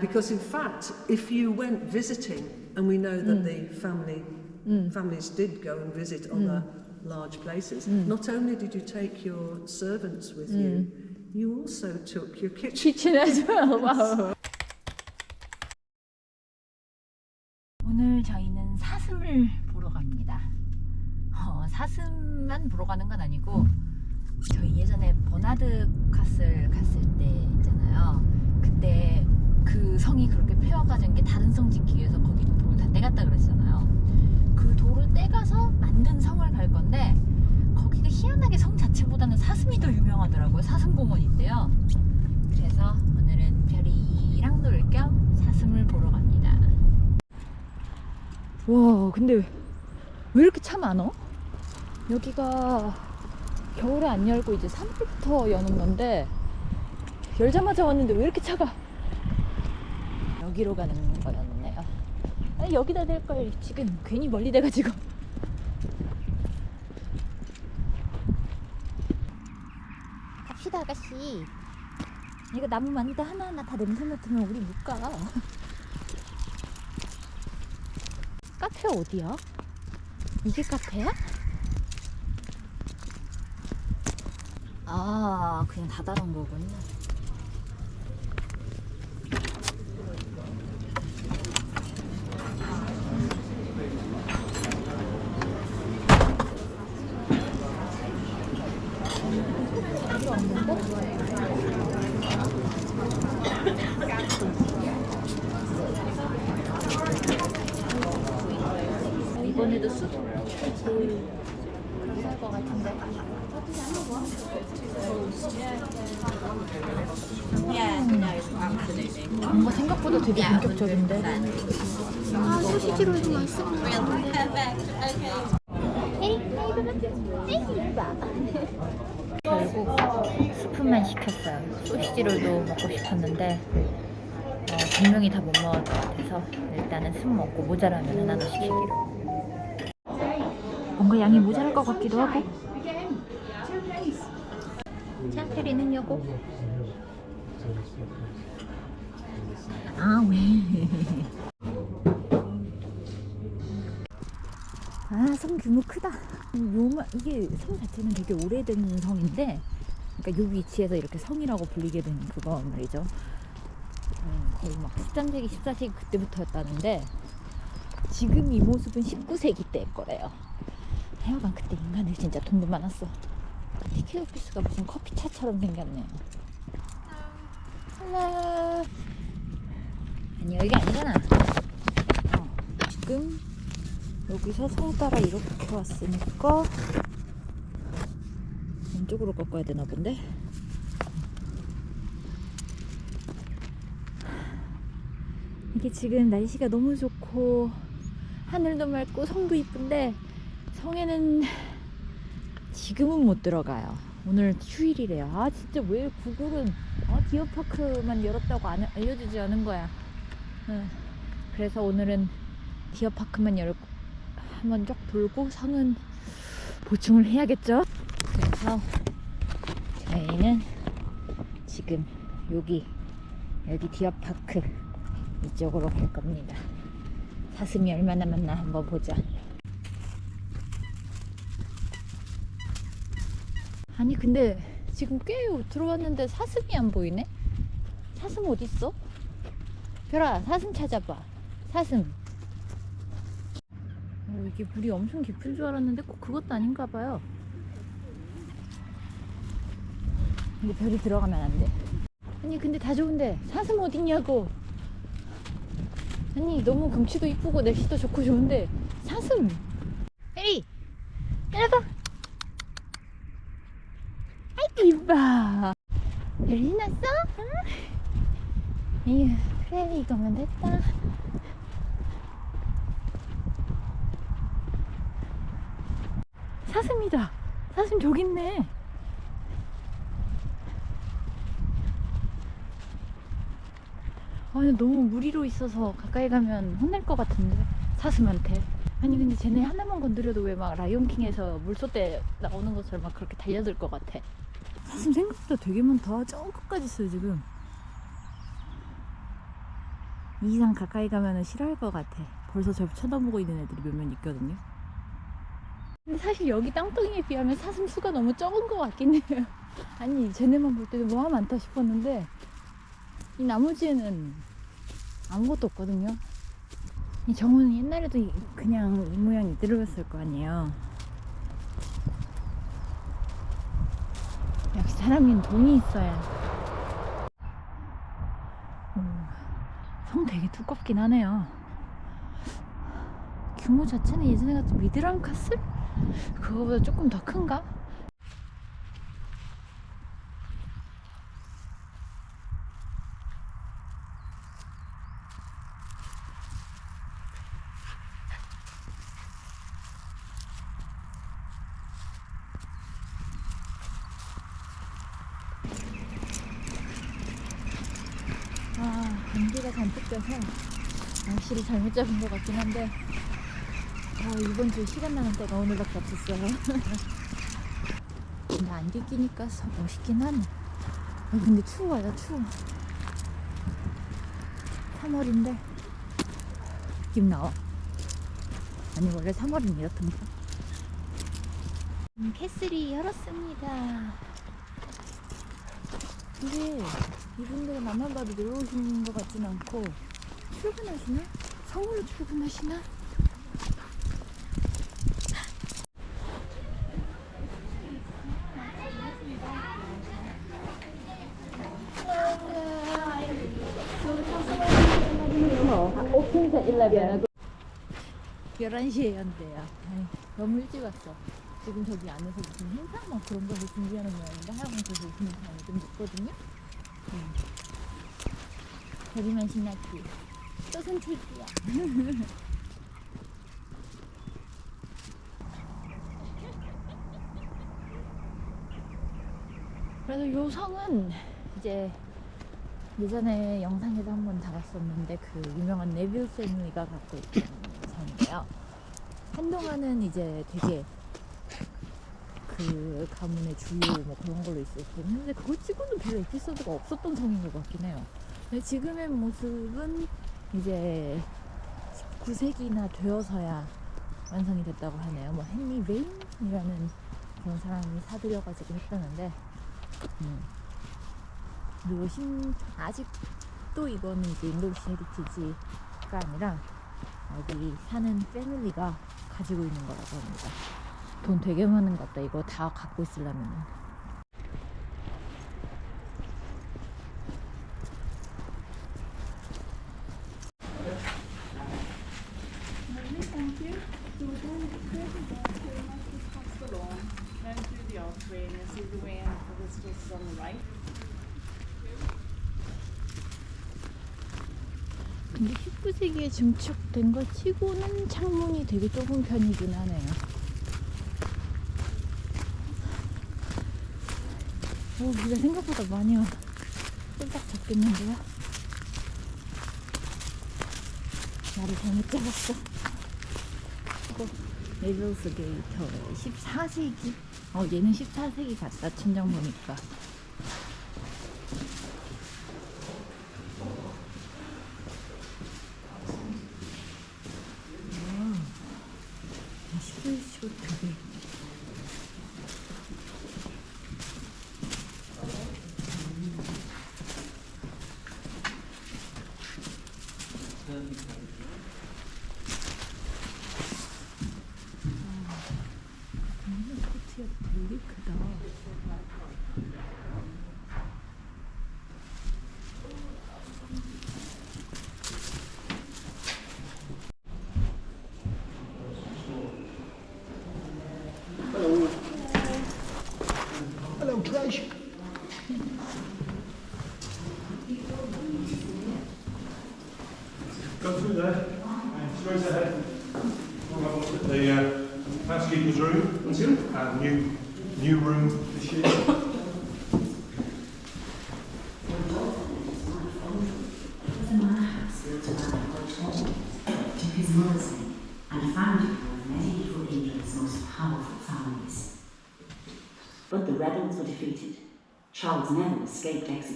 because in fact, if you went visiting, and we know that the family families did go and visit other large places, not only did you take your servants with you, you also took your kitchen. 키친에서 와우. 오늘 저희는 사슴을 보러 갑니다. 어, 사슴만 보러 가는 건 아니고 저희 예전에 버나드 카슬 갔을 때 있잖아요. 그때 그 성이 그렇게 폐허가 게 다른 성 짓기 위해서 거기 돌을 다 떼갔다 그랬잖아요. 그 돌을 떼가서 만든 성을 갈 건데 거기가 희한하게 성 자체보다는 사슴이 더 유명하더라고요. 사슴공원이 있대요. 그래서 오늘은 별이랑 놀 겸 사슴을 보러 갑니다. 와, 근데 왜 이렇게 차 많어? 여기가 겨울에 안 열고 이제 3월부터 여는 건데 열자마자 왔는데 왜 이렇게 차가 여기로 가는 거였네요. 아니, 여기다 댈걸 지금 괜히 멀리 돼가지고. 갑시다 아가씨. 이거 나무 많이다 하나하나 다 냄새 맡으면 우리 못 가. 카페 어디야? 이게 카페야? 아, 그냥 닫아놓은 거군요. 할것 같은데. 뭔가 생각보다 되게 본격적인데. 아, 소시지로도 맛있어. 결국 스프만 시켰어요. 소시지롤도 먹고 싶었는데 어, 분명히 다 못 먹을 것 같아서 일단은 스프 먹고 모자라면 하나 더 시키기로. 뭔가 양이 모자랄 것 같기도 하고. 자, 페리는 요거. 아, 왜? 아, 성 규모 크다. 요마, 이게 성 자체는 되게 오래된 성인데, 그러니까 요 위치에서 이렇게 성이라고 불리게 된 그거 말이죠. 음, 거의 막 13세기, 14세기 그때부터였다는데, 지금 이 모습은 19세기 때일 거래요. 하여간 그때 인간들 진짜 돈도 많았어. 티켓 오피스가 무슨 커피차처럼 생겼네요. 헬로. 아니 여기 아니잖아. 어, 지금 여기서 성 따라 이렇게 왔으니까 왼쪽으로 꺾어야 되나 본데. 이게 지금 날씨가 너무 좋고 하늘도 맑고 성도 이쁜데 성에는 지금은 못 들어가요. 오늘 휴일이래요. 아 진짜 왜 구글은 어, 디어파크만 열었다고 안, 알려주지 않은 거야. 응. 그래서 오늘은 디어파크만 열 한번 쫙 돌고 성은 보충을 해야겠죠. 그래서 저희는 지금 여기 여기 디어파크 이쪽으로 갈 겁니다. 사슴이 얼마나 많나 한번 보자. 아니 근데 지금 꽤 들어왔는데 사슴이 안 보이네? 사슴 어디 있어? 별아 사슴 찾아봐. 사슴. 오, 이게 물이 엄청 깊은 줄 알았는데 꼭 그것도 아닌가 봐요. 근데 별이 들어가면 안 돼. 아니 근데 다 좋은데 사슴 어딨냐고. 아니 너무 경치도 이쁘고 날씨도 좋고 좋은데 사슴. 에이, 내려봐. 이뻐. 별 신났어? 응? 에휴 그래 이거면 됐다. 사슴이다. 사슴 저기 있네. 아니 너무 무리로 있어서 가까이 가면 혼날 것 같은데 사슴한테. 아니 근데 쟤네 하나만 건드려도 왜 막 라이온킹에서 물소대 나오는 것처럼 막 그렇게 달려들 것 같아. 사슴 생각보다 되게 많다. 저 끝까지 있어요 지금. 이 이상 가까이 가면은 싫어할 것 같아. 벌써 저 쳐다보고 있는 애들이 몇 명 있거든요. 근데 사실 여기 땅덩이에 비하면 사슴 수가 너무 적은 것 같긴 해요. 아니 쟤네만 볼 때도 뭐가 많다 싶었는데 이 나머지에는 아무것도 없거든요. 이 정우는 옛날에도 이- 그냥 이 모양 이대로였을 거 아니에요. 역시 사람인 돈이 있어야. 오, 성 되게 두껍긴 하네요. 규모 자체는 예전에 같은 미드랑 카슬? 그거보다 조금 더 큰가? 아, 감기가 잔뜩 껴서 날씨를 잘못 잡은 것 같긴 한데 아, 이번 주에 시간 나는 때가 오늘밖에 없었어요. 근데 안개 끼니까 서 멋있긴 하네. 아, 근데 추워요, 추워. 3월인데 느낌 나와. 아니 원래 3월은 이렇던가. 음, 캐슬이 열었습니다. 근데 이분들은 나만 봐도 놀러 오시는 것 같진 않고 출근하시나? 성으로 출근하시나? 오픈 자 11. 11시에 연대요. 너무 일찍 왔어. 지금 저기 안에서 무슨 행사 막 그런 거를 준비하는 모양인데 하영에서 오시는 사람이 좀 있거든요. 음. 거리만 신났지. 또 선택이야. 그래서 요 성은 이제 예전에 영상에도 한번 담았었는데 그 유명한 네빌 패밀리가 갖고 있던 성인데요. 한동안은 이제 되게 그 가문의 주요 뭐 그런 걸로 있었긴 했는데 그거 치고는 별로 에피소드가 없었던 성인 것 같긴 해요. 근데 지금의 모습은 이제 19세기나 되어서야 완성이 됐다고 하네요. 뭐 헨리 베인이라는 그런 사람이 사들여가지고 했다는데 음. 그리고 심, 아직도 이거는 이제 인도시 헤리티지가 아니라 여기 사는 패밀리가 가지고 있는 거라고 합니다. 돈 되게 많은 것 같다. 이거 다 갖고 right. 근데 19세기에 증축된 것 치고는 창문이 되게 좁은 편이긴 하네요. 오, 비가 생각보다 많이 와. 쫄딱 잡겠는데요? 말을 잘못 잡았어. 레벨스 게이터 14세기? 어, 얘는 14세기 같다, 천장 보니까. Trish. Go through there, and straight ahead. We'll have a look at the uh, housekeeper's room, and new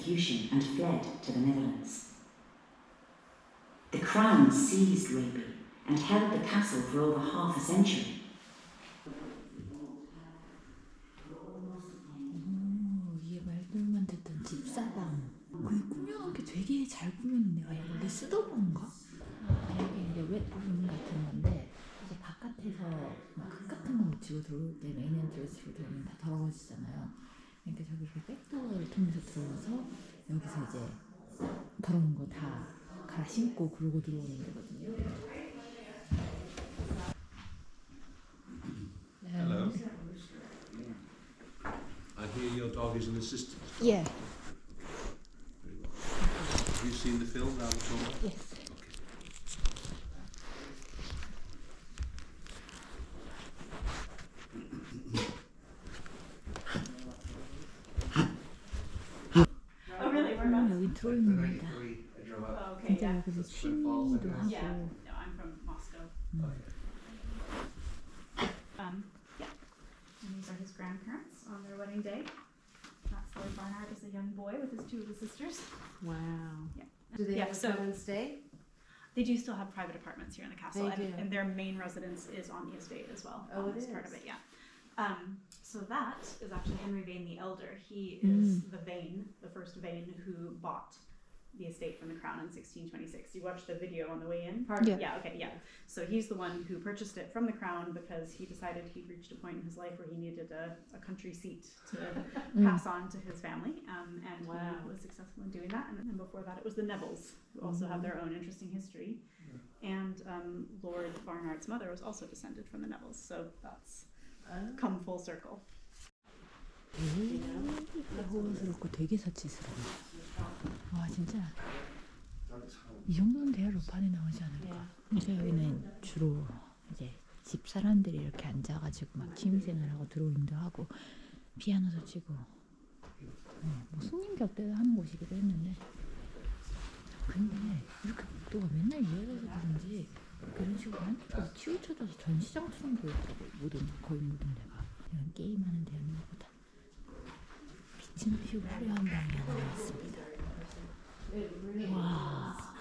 Execution and fled to the Netherlands. crown seized Raby and held the castle for over half a century. 집사방. 그 꾸며놓은 게 되게 잘 꾸몄는데, 아, 원래 쓰던 건가? 아, 여기 이제 웹룸 같은 건데, 이제 바깥에서 막흙 같은 거 묻히고 들어올 때 메인 엔트리스로 들어오면 다 더러워지잖아요. 그러니까 저기 그 백도어를 통해서 들어와서 여기서 이제 더러운 거 다 갈아 신고 그러고 들어오는 데거든요. Hello. I hear your dog is an assistant. 예. Very well. Have you seen the film corner? Yes. Where 음, 여기 들어있습니다. I drove up. Oh, okay, 진짜 yeah. 여기서 Twin Falls, I 취미도 guess. Yeah, 하고 no, I'm from Moscow. Um, yeah. And these are his grandparents on their wedding day. That's Lord Barnard as a young boy with his two little sisters. Wow. Yeah. Do they Yeah, ever so- come and stay? They do still have private apartments here in the castle, They and, do. and their main residence is on the estate as well. Oh, on it this part of is. it, yeah. Um, so that is actually Henry Vane the Elder. He is the Vane, the first Vane who bought the estate from the crown in 1626. You watched the video on the way in. part? Yeah. Yeah, okay, yeah. So he's the one who purchased it from the crown because he decided he'd reached a point in his life where he needed a, a country seat to pass on to his family. Um, and Wow. he was successful in doing that. And then before that, it was the Nevilles, who also have their own interesting history. And um, Lord Barnard's mother was also descended from the Nevilles. So that's come full circle. 되게 호화스럽고 되게 사치스러워. 와 진짜 이 정도는 돼야 로판에 나오지 않을까. 그래서 여기는 주로 이제 집 사람들이 이렇게 앉아가지고 막 취미생활 하고 드로잉도 하고 피아노도 치고 어, 뭐 손님 격대도 하는 곳이기도 했는데 근데 이렇게 복도가 맨날 이어져서 그런지 그런 식으로 한쪽으로 치우쳐져서 전시장처럼 보였다고 모든 거의 모든 데가 이런 게임하는 데였나 보다. 빛은 피우고 화려한 방이 하나 he was.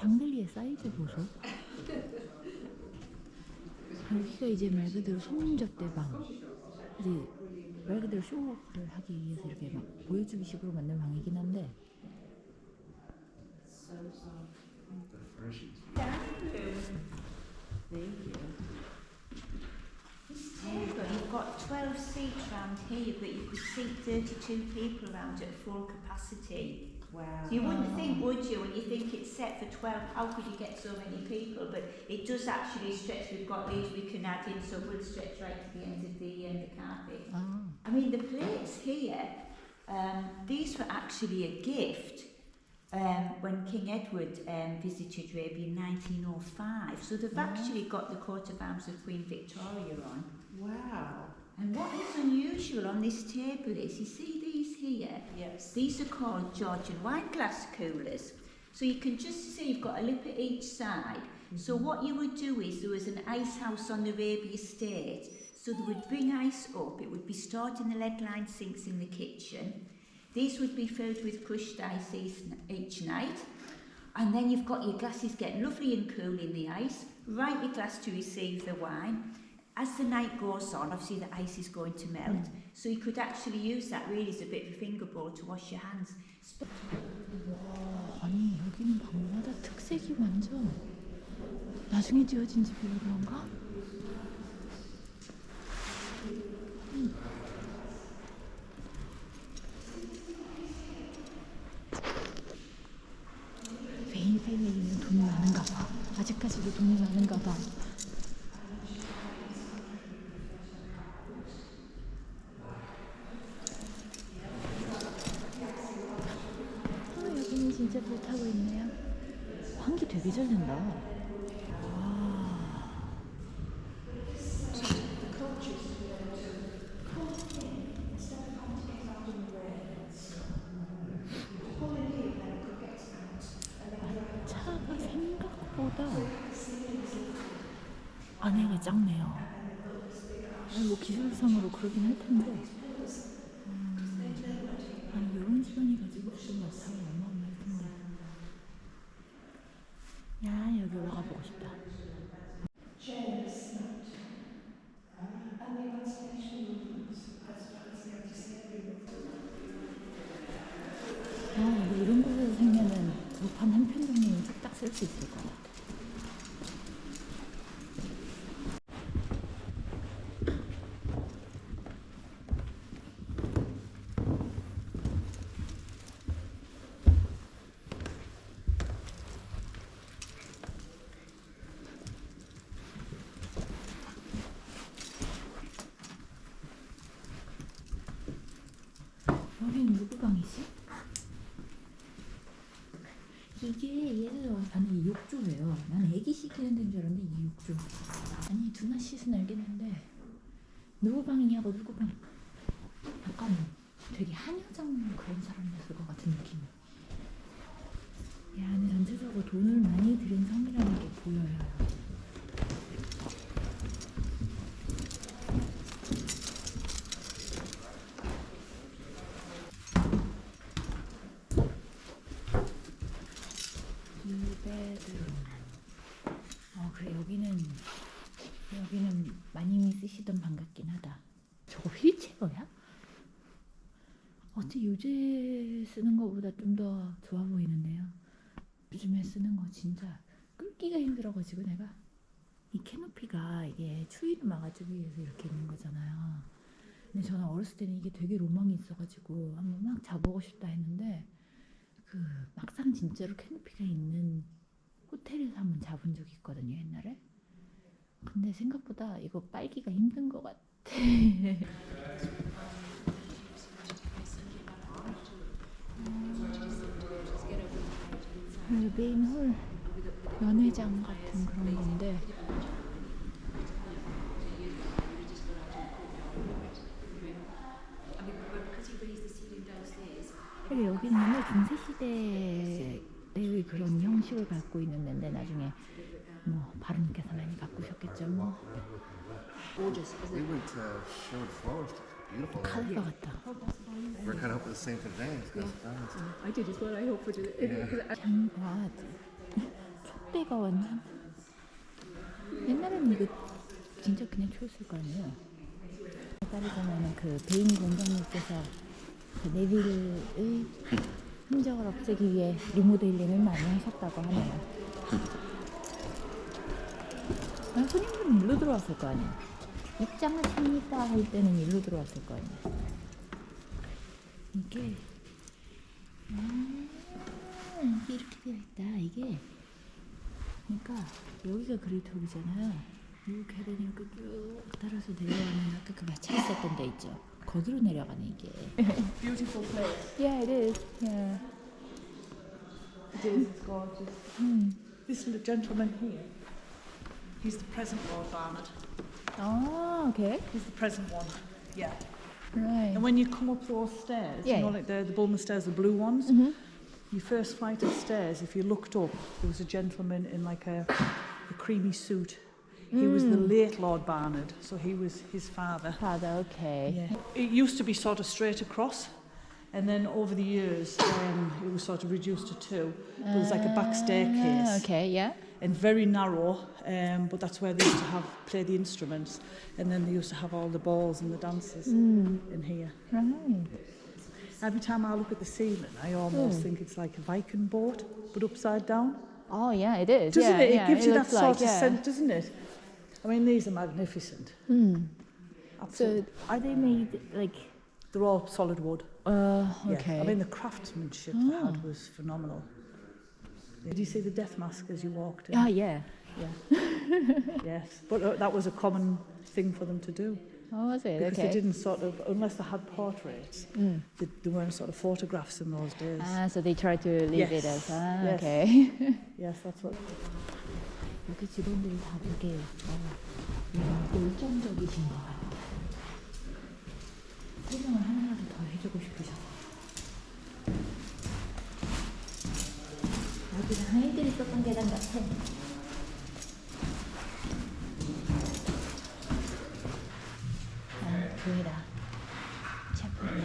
샹들리에 사이즈 보소. 여기가 이제 말 그대로 손님 접대 방. 이제 말 그대로 쇼를 하기 위해서 이렇게 막 보여주기 식으로 만든 방이긴 한데 you've got 12 seats round here, but you could seat 32 people around at full capacity. Wow. So you wouldn't think, would you, when you think it's set for 12, how could you get so many people? But it does actually stretch, we've got these we can add in, so it will stretch right to the end of the, uh, the carpet. 아 I mean, the plates here, um, these were actually a gift um, when King Edward um, visited Arabia in 1905. So they've actually got the coat of arms of Queen Victoria on. Wow. And what is unusual on this table is, you see these here? Yes. These are called Georgian wine glass coolers. So you can just see you've got a lip at each side. So mm-hmm. what you would do is there was an ice house on the Arabia estate. So they would bring ice up, it would be stored in the lead-lined sinks in the kitchen. These would be filled with crushed ice each, each night. And then you've got your glasses getting lovely and cool in the ice, right your glass to receive the wine. As the night goes on, obviously the ice is going to melt. So you could actually use that really as a bit of a finger bowl to wash your hands. 아니 여기는 방마다 특색이 완전 나중에 지어진 집이라 그런가? 음. 베인 패밀리는 돈이 많은가 봐. 아직까지도 돈이 많은가 봐. 아, 진짜 불 타고 있네요. 환기 되게 잘 된다. 뭐 이런 곳에서 생면은 두판 한 편 정도는 딱 쓸 수 있을 것 같아. 느낌. 이 안에 전체적으로 돈을 많이 들인 성이라는 게 보여요. 어 쓰시던 방 같긴 하다. 저거 휠체어야? 어째 요새 쓰는 거보다 좀더 좋아 보이는데요. 요즘에 쓰는 거 진짜 끌기가 힘들어가지고 내가 이 캐노피가 이게 추위를 막아주기 위해서 이렇게 있는 거잖아요. 근데 저는 어렸을 때는 이게 되게 로망이 있어가지고 한번 막 자보고 싶다 했는데 그 막상 진짜로 캐노피가 있는 호텔에서 한번 자본 적이 있거든요 옛날에. 근데 생각보다 이거 빨기가 힘든 것 같아. 그 메인 홀 연회장 같은 그런 건데. 그리고 여기는 옛날 중세시대의 그런 형식을 갖고 있는 데인데 나중에 뭐 바로님께서 많이 바꾸셨겠죠 뭐. 카드 것 같다 We're kind of hoping the same for. It's got surprised. I did as well. I hope for it. Yeah. 장과 촛대가 완전 옛날에는 이거 진짜 그냥 초였을 거 아니에요 따르자면은 그 베인 공장님께서 그 네빌의 흔적을 없애기 위해 리모델링을 많이 하셨다고 하네요 아, 손님들은 일로 들어왔을 거 아니에요 입장을 칩니다 할 때는 일로 들어왔을 거 아니에요 이게 음, 이게 이렇게 되어 있다. 이게 그러니까 여기가 그레이트홀이잖아요. 이렇게 되니까 쭉 따라서 내려가면 아까 그 마차 있었던 데 있죠. 거기로 내려가네 이게. Beautiful place. Yeah, it is. Yeah. It is. It's gorgeous. This little gentleman here, he's the present Lord Barnard. Oh, okay. He's the present one. Yeah. Right. And when you come up those stairs, Yeah, you know, yeah. like the, the Bulmer stairs, the blue ones, Mhm. your first flight of stairs, if you looked up, there was a gentleman in like a, a creamy suit. He was the late Lord Barnard, so he was his father. Father, okay. Yeah. It used to be sort of straight across, and then over the years, um, it was sort of reduced to two. There was like a back Ah, staircase okay, yeah. And very narrow, um, but that's where they used to have play the instruments, and then they used to have all the balls and the dances Mm. in here. Right. Every time I look at the ceiling, I almost Hmm. think it's like a Viking boat, but upside down. Oh, yeah, it is. Doesn't yeah, it? It yeah, gives you that sort like, of yeah. sense, doesn't it? I mean, these are magnificent. Mm. Absolutely. So, are they made like? They're all solid wood. Uh, okay. I mean, the craftsmanship they had was phenomenal. Did you see the death mask as you walked in? Ah, yeah. Yes. But uh, that was a common thing for them to do. Oh, was it? Because okay. they didn't sort of, unless they had portraits, Mm. they, there weren't sort of photographs in those days. Ah, so they try to leave it Yes. as ah, Yes. okay. yes, that's what. 여기 직원들이 다 되게 어, 이런 열정적이신 것 같아요. 설명을 하나라도 더 해주고 싶으셔서. 여 기는 아이들이 썼던 계단 같아. 아, 교회다. 채플이야.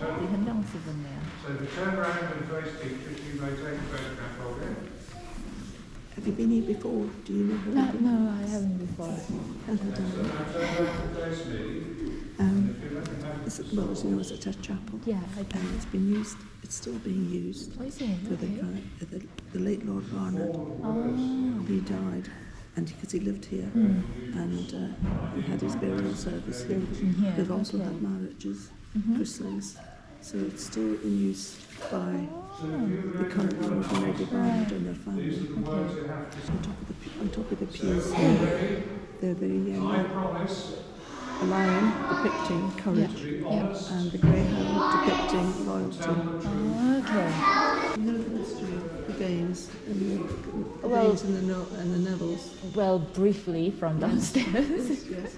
여기 현장 쓰셨네요. So if you turn around and face teachers, you may take a photograph of it. Have you been here before? Do you know No, how no, I haven't before. Hello, darling. It's, well, as you know, it's at a chapel. Yeah, I. And it's been used it's still being used. Oh, is it? For the, Okay. current- uh, the, the late Lord Barnard, Oh. he died, and because he lived here, Mm. and uh, he had his burial service here. here, They've also okay. had marriages, Mhm. christenings, so it's still in use by Oh. the current Lord and Lady Barnard and their family. On top of the pe- on top of the pews here, they're the um, a lion depicting courage, Yeah. and the greyhound depicting loyalty. Okay. You know the history of the Danes and the, the Well- Danes and the, no- and the Nevilles? Well, briefly from downstairs. yes, yes.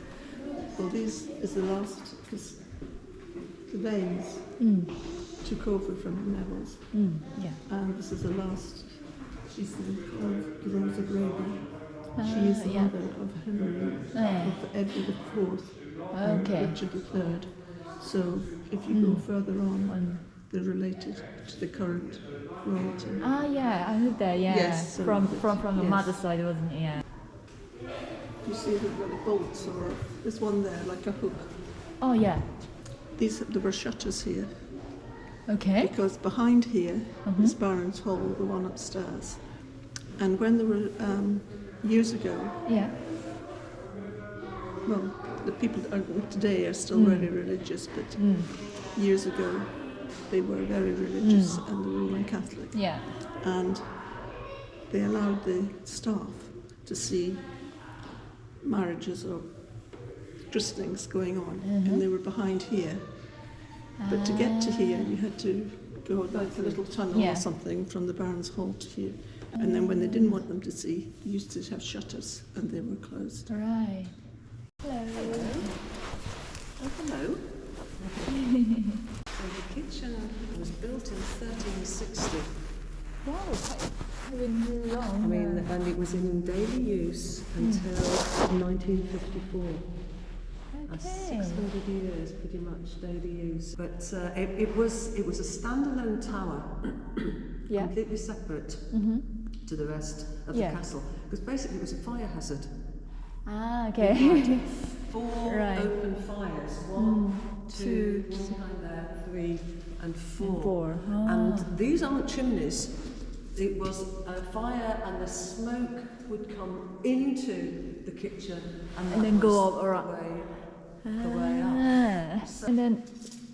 Well, this is the last, because the Danes mm. took over from the Nevilles, Mm. Yeah. and this is the last, she's the of the Rose of Raven. She Ah, is the yeah. mother of Henry, Eh. of Edward IV, Okay. Richard III. So if you go Mm. further on, they're related to the current royalty. Ah, yeah, I heard that. Yeah, Yes, so from from from the yes. mother's side, wasn't it? Yeah. You see the little bolts or there's one there like a hook. Oh, yeah. These there were shutters here Okay. because behind here Mhm. is Baron's Hall, the one upstairs. And when there were um, years ago, Yeah. well, the people are, today are still Mm. very religious, but Mm. years ago they were very religious and the Roman Catholic, Yeah. and they allowed the staff to see marriages or christenings going on, Mhm. and they were behind here. But to get to here, you had to go like a little tunnel Yeah. or something from the Baron's Hall to here. And then when they didn't want them to see, they used to have shutters and they were closed. Right. Hello. Oh, hello. so the kitchen was built in 1360. Wow, quite been long. I mean, and it was in daily use until 1954. That's Okay. 600 years, pretty much daily use. But uh, it, it was it was a standalone tower, Yeah. completely separate Mhm. to the rest of Yeah. the castle, because basically it was a fire hazard. Ah, okay. Four Right. open fires, one, Mm, two, two, one there, three, and four. Four. And Ah. these aren't chimneys. It was a fire, and the smoke would come into the kitchen, and, And then go up around. The way, the way up. Ah. And then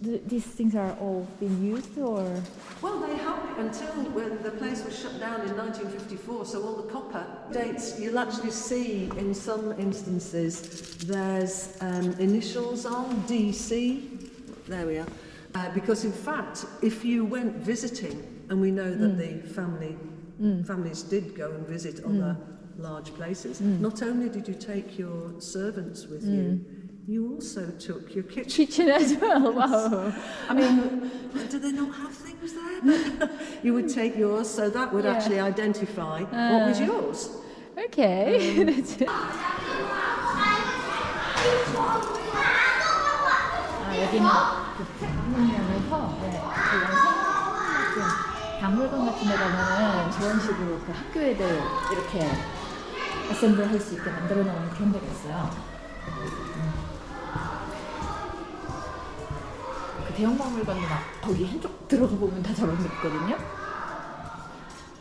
th- these things are all being used, or Well, they have until when the place was shut down in 1954. So all the copper dates you'll actually see in some instances there's um, initials on DC. There we are. Uh, because in fact, if you went visiting, and we know that mm. the family mm. families did go and visit other mm. large places, not only did you take your servants with you, you also took your kitchen. kitchen as well. Wow. I mean, do they not have things there? But you would take yours, so that would Yeah. actually identify what was Uh. yours. Okay. That's it. 아, 여기는 그 북문면에서 네, 그 영상 같은 박물관 같은 데 가면은 저런 식으로 그 학교 애들 이렇게 어셈블 할 수 있게 만들어 놓은 그런 데가 있어요. 음. 그 대형 박물관도 막 거기 한쪽 들어가 보면 다 저런 데 있거든요.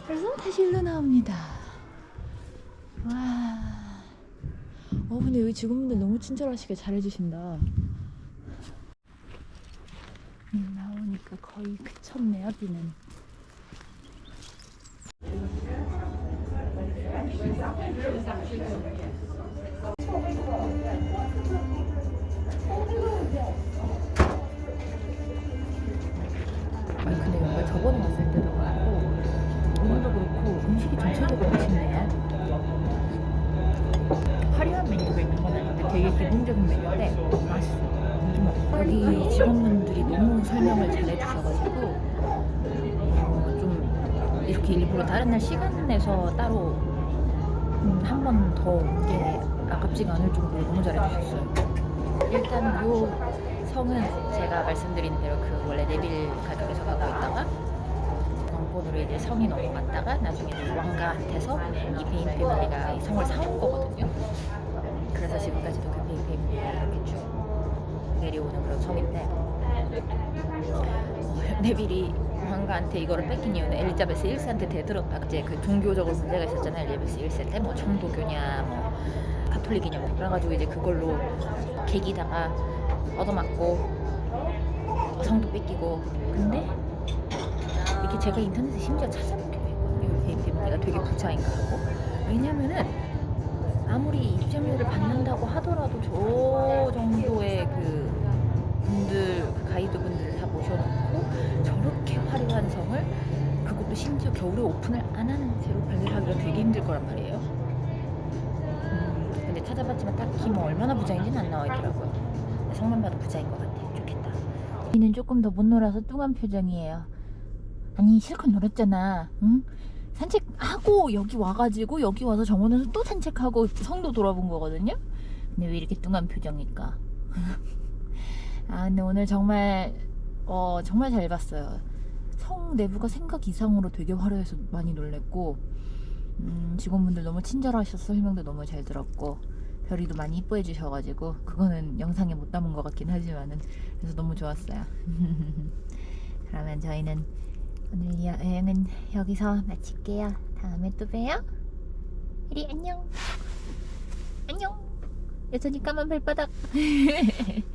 그래서 다시 일로 나옵니다. 와. 어, 근데 여기 직원분들 너무 친절하시게 잘해주신다. 음, 나오니까 거의 그쳤네요, 비는. 아니, 근데 여기가 저번에 왔을 때도 그렇고, 오늘도 그렇고, 음식이 전체적으로 맛있네요. 화려한 메뉴가 있는 건 아닌데 되게 기본적인 메뉴인데 맛있어요. 여기 직원분들이 너무 설명을 잘 해주셔가지고 어, 좀 이렇게 일부러 다른 날 시간 내서 따로 음, 한번더온게 아깝지가 않을 정도로 너무 잘해주셨어요. 일단 요 성은 제가 말씀드린 대로 그 원래 네빌 가족에서 가고 있다가 왕권으로 이제 성이 넘어갔다가 나중에 왕가한테서 이 베인 패밀리가 이 성을 사온 거거든요. 그래서 지금까지도 그 베인 패밀리가 이렇게 쭉 내려오는 그런 성인데 어, 네빌이 황가한테 이거를 뺏긴 이유는 엘리자베스 1세한테 대들었다. 이제 그 종교적으로 문제가 있었잖아요. 엘리자베스 1세 때 뭐 청도교냐 뭐 가톨릭이냐 뭐 그래가지고 이제 그걸로 계기다가 얻어맞고 성도 뺏기고 근데 이렇게 제가 인터넷에 심지어 찾아보기도 했거든요. 이 때문에 되게 부자인가 하고 왜냐면은 아무리 입장료를 받는다고 하더라도 저 정도의 그 분들 그 가이드 분들을 다 모셔놓고 저렇게 화려한 성을 그것도 심지어 겨울에 오픈을 안 하는 채로 관리를 하기가 되게 힘들 거란 말이에요. 찾아봤지만 딱히 뭐 얼마나 부자인지는 안 나와 있더라고요. 성만 봐도 부자인 것 같아요. 좋겠다. 우리는 조금 더 못 놀아서 뚱한 표정이에요. 아니 실컷 놀았잖아. 응? 산책하고 여기 와가지고 여기 와서 정원에서 또 산책하고 성도 돌아본 거거든요. 근데 왜 이렇게 뚱한 표정일까? 아 근데 오늘 정말 어 정말 잘 봤어요. 성 내부가 생각 이상으로 되게 화려해서 많이 놀랬고 음, 직원분들 너무 친절하셔서 설명도 너무 잘 들었고 별이도 많이 이뻐해 주셔가지고 그거는 영상에 못 담은 것 같긴 하지만은 그래서 너무 좋았어요. 그러면 저희는 오늘 여행은 여기서 마칠게요. 다음에 또 봬요. 이리 안녕. 안녕. 여전히 까만 발바닥.